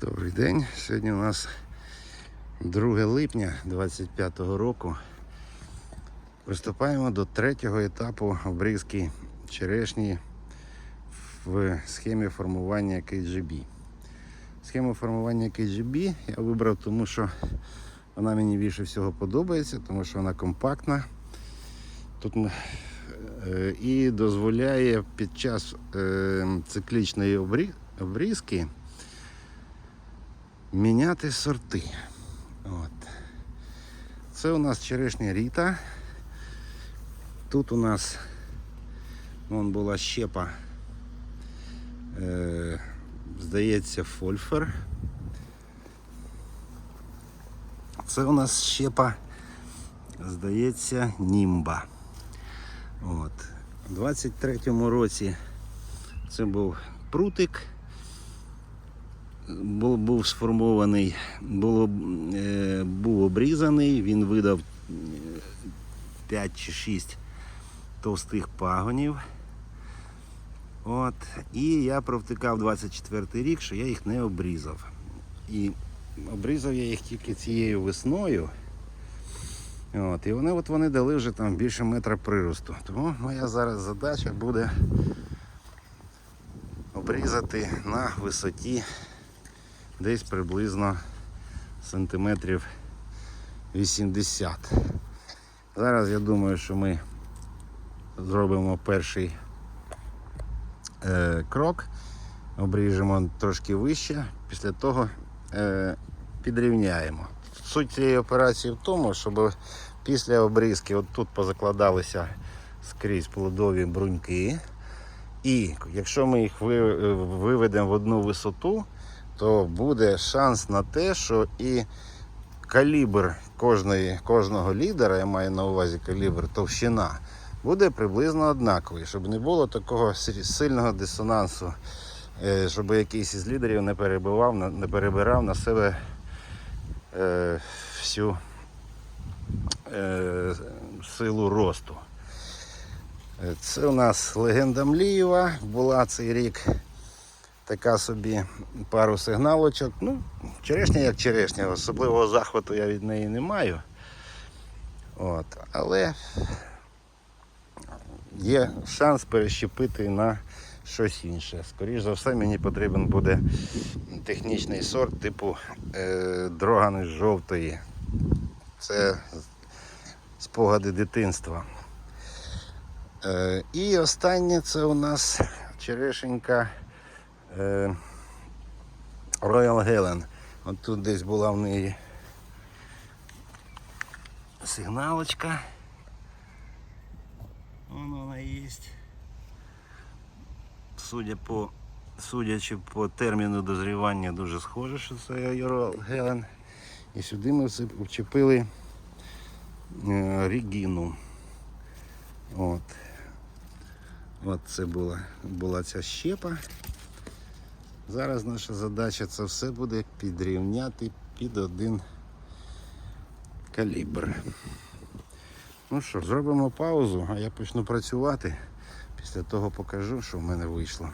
Добрий день. Сьогодні у нас 2 липня 25 року. Приступаємо до третього етапу обрізки черешні в схемі формування KGB. Схему формування KGB я вибрав, тому що вона мені більше всього подобається, тому що вона компактна. Тут е, і дозволяє під час е, циклічної обрізки міняти сорти. От. Це у нас черешня Ріта. Тут у нас вон була щепа, е, здається, фольфер. Це у нас щепа, здається, німба. От. У 23-му році це був прутик був, був сформований, було, е, був обрізаний, він видав 5 чи 6 товстих пагонів. От. І я провтикав 24 рік, що я їх не обрізав. І обрізав я їх тільки цією весною. От. І вони, от вони дали вже там більше метра приросту. Тому моя зараз задача буде обрізати на висоті десь приблизно сантиметрів 80. Зараз я думаю, що ми зробимо перший е, крок, обріжемо трошки вище, після того е, підрівняємо. Суть цієї операції в тому, щоб після обрізки от тут позакладалися скрізь плодові бруньки. І якщо ми їх виведемо в одну висоту, то буде шанс на те, що і калібр кожної, кожного лідера, я маю на увазі калібр, товщина, буде приблизно однаковий, щоб не було такого сильного дисонансу, е, щоб якийсь із лідерів не перебивав, не перебирав на себе е, всю е, силу росту. Це у нас легенда Млієва була цей рік така собі пару сигналочок. Ну, черешня як черешня, особливого захвату я від неї не маю. От. Але є шанс перещепити на щось інше. Скоріше за все, мені потрібен буде технічний сорт типу е, дрогани жовтої. Це спогади дитинства. Е, і останнє це у нас черешенька Royal Helen. От тут десь була в неї сигналочка. Вон вона є. Судя по, судячи по терміну дозрівання, дуже схоже, що це Royal Helen. І сюди ми вчепили е, регіну. От. От це була, була ця щепа. Зараз наша задача це все буде підрівняти під один калібр. Ну що, зробимо паузу, а я почну працювати. Після того покажу, що в мене вийшло.